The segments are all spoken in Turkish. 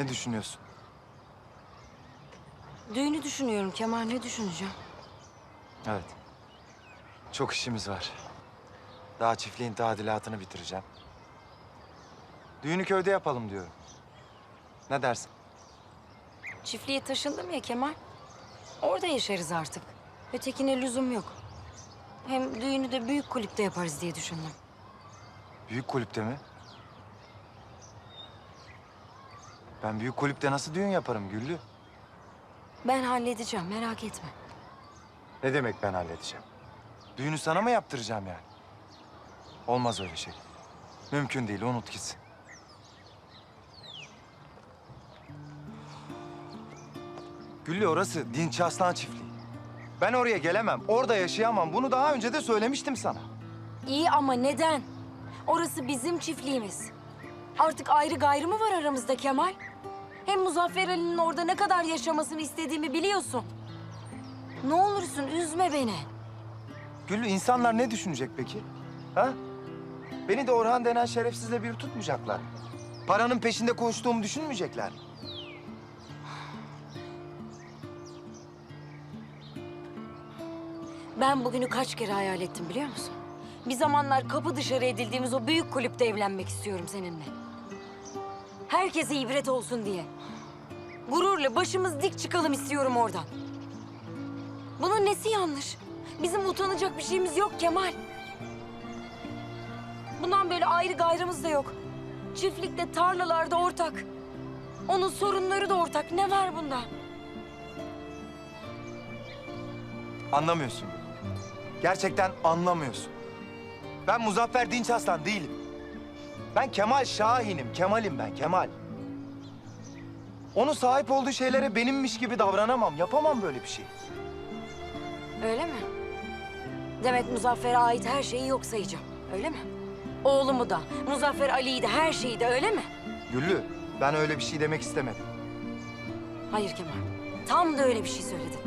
Ne düşünüyorsun? Düğünü düşünüyorum Kemal. Ne düşüneceğim? Evet. Çok işimiz var. Daha çiftliğin tadilatını bitireceğim. Düğünü köyde yapalım diyorum. Ne dersin? Çiftliğe taşındım ya Kemal. Orada yaşarız artık. Ötekine lüzum yok. Hem düğünü de büyük kulüpte yaparız diye düşündüm. Büyük kulüpte mi? Ben büyük kulüpte nasıl düğün yaparım Güllü? Ben halledeceğim merak etme. Ne demek ben halledeceğim? Düğünü sana mı yaptıracağım yani? Olmaz öyle şey. Mümkün değil, unut gitsin. Güllü orası Dinç Aslan Çiftliği. Ben oraya gelemem, orada yaşayamam. Bunu daha önce de söylemiştim sana. İyi ama neden? Orası bizim çiftliğimiz. Artık ayrı gayrı mı var aramızda Kemal? Hem Muzaffer Ali'nin orada ne kadar yaşamasını istediğimi biliyorsun. Ne olursun üzme beni. Güllü insanlar ne düşünecek peki? Ha? Beni de Orhan denen şerefsizle bir tutmayacaklar. Paranın peşinde koştuğumu düşünmeyecekler. Ben bugünü kaç kere hayal ettim biliyor musun? Bir zamanlar kapı dışarı edildiğimiz o büyük kulüpte evlenmek istiyorum seninle. Herkese ibret olsun diye. Gururla başımız dik çıkalım istiyorum oradan. Bunun nesi yanlış? Bizim utanacak bir şeyimiz yok Kemal. Bundan böyle ayrı gayrımız da yok. Çiftlikte, tarlalarda ortak. Onun sorunları da ortak. Ne var bunda? Anlamıyorsun. Gerçekten anlamıyorsun. Ben Muzaffer Dinç Aslan değilim. Ben Kemal Şahin'im. Kemal'im ben, Kemal. Onun sahip olduğu şeylere benimmiş gibi davranamam. Yapamam böyle bir şey. Öyle mi? Demek Muzaffer'e ait her şeyi yok sayacağım. Öyle mi? Oğlumu da, Muzaffer Ali'yi de, her şeyi de öyle mi? Güllü, ben öyle bir şey demek istemedim. Hayır Kemal. Tam da öyle bir şey söyledin.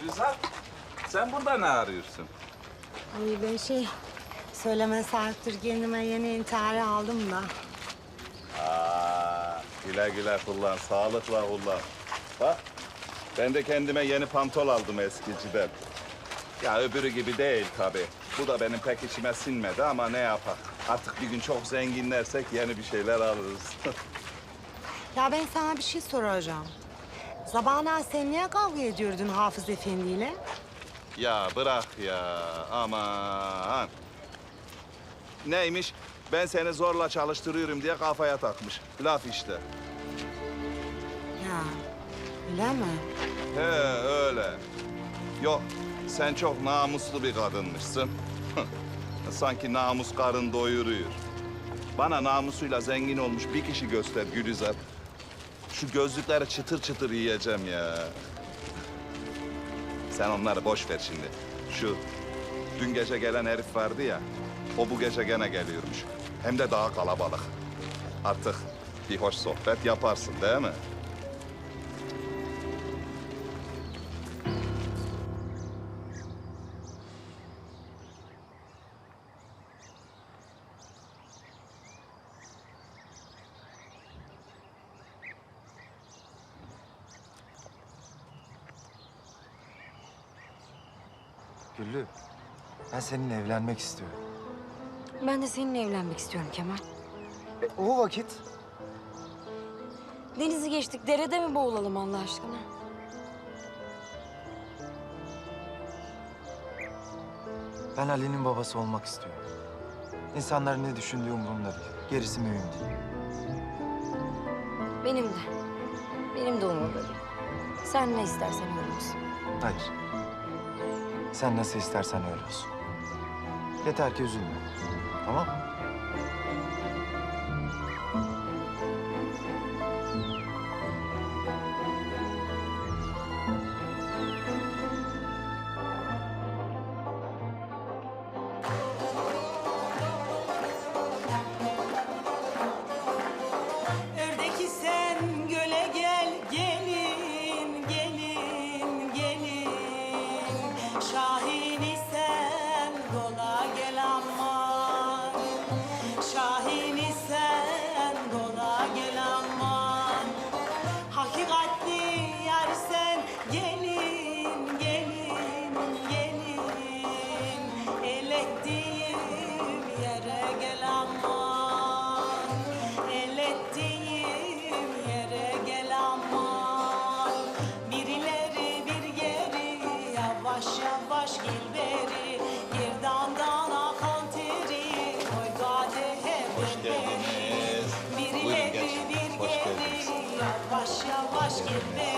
Gülizar, sen burada ne arıyorsun? Ay ben şey söyleme sahiptir kendime yeni intihari aldım da. Aa, güle güle kullan, sağlıkla kullan. Bak, ben de kendime yeni pantol aldım eskiciden. Ya öbürü gibi değil tabii. Bu da benim pek içime sinmedi ama ne yapar? Artık bir gün çok zenginlersek yeni bir şeyler alırız. Ya ben sana bir şey soracağım. Zabana sen niye kavga ediyordun Hafız Efendi ile? ya bırak ya, aman. Neymiş? Ben seni zorla çalıştırıyorum diye kafaya takmış. Laf işte. Ya öyle mi? He öyle. Yok sen çok namuslu bir kadınmışsın. Sanki namus karın doyuruyor. Bana namusuyla zengin olmuş bir kişi göster Gülizar. Şu gözlükleri çıtır çıtır yiyeceğim ya. Sen onları boş ver şimdi. Şu dün gece gelen herif vardı ya. O bu gece gene geliyormuş. Hem de daha kalabalık. Artık bir hoş sohbet yaparsın değil mi? Güllü, ben seninle evlenmek istiyorum. Ben de seninle evlenmek istiyorum Kemal. E, o vakit Denizi geçtik, derede mi boğulalım Allah aşkına? ben Ali'nin babası olmak istiyorum. İnsanların ne düşündüğü umurumda değil. Gerisi mühim değil. Benim de. Benim de umurumda değil. Sen ne istersen öyle olsun. Hayır. Sen nasıl istersen öyle olsun. Yeter ki üzülme. Tamam mı? Amen.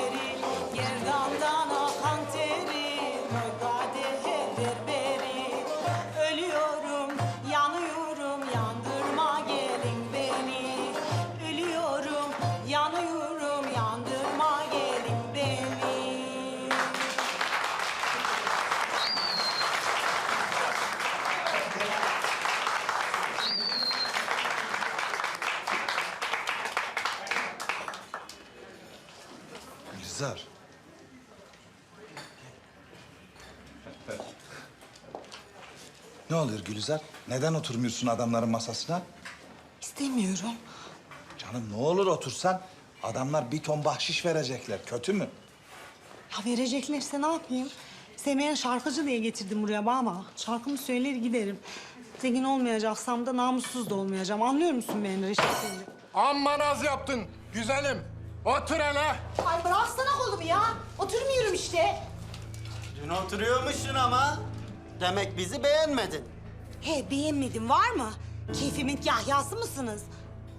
Ne oluyor Gülizar? Neden oturmuyorsun adamların masasına? İstemiyorum. Canım ne olur otursan. Adamlar bir ton bahşiş verecekler. Kötü mü? Ya vereceklerse ne yapayım? Semih'e şarkıcı diye getirdim buraya ama şarkımı söyler giderim. Zengin olmayacaksam da namussuz da olmayacağım. Anlıyor musun beni Reşat Efendi? Amma naz yaptın güzelim. Otur hele. Ay bıraksana kolumu ya. Oturmuyorum işte. Dün oturuyormuşsun ama. Demek bizi beğenmedin. He beğenmedim var mı? Keyfimin yahyası mısınız?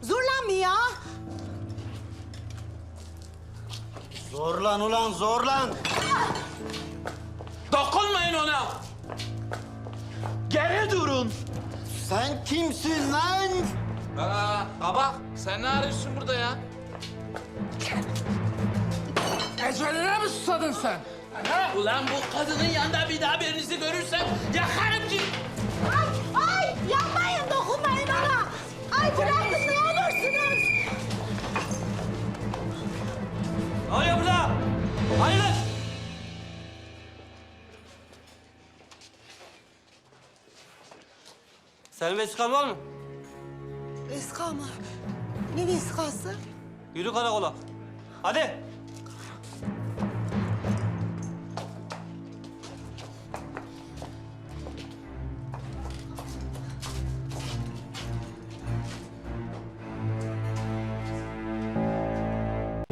Zorlanma ya. Zorlan ulan zorlan. Dokunmayın ona. Geri durun. Sen kimsin lan? Aa, kabak sen ne arıyorsun burada ya? Eceline mi susadın sen? Ulan bu kadının yanında bir daha birinizi görürsem yakarım ki. Ay, ay yapmayın dokunmayın bana. Ay bırakın ne olursunuz. Ne oluyor burada? Hayır. Senin vesikan var mı? Veska mı? Ne veskası? Yürü karakola. Hadi.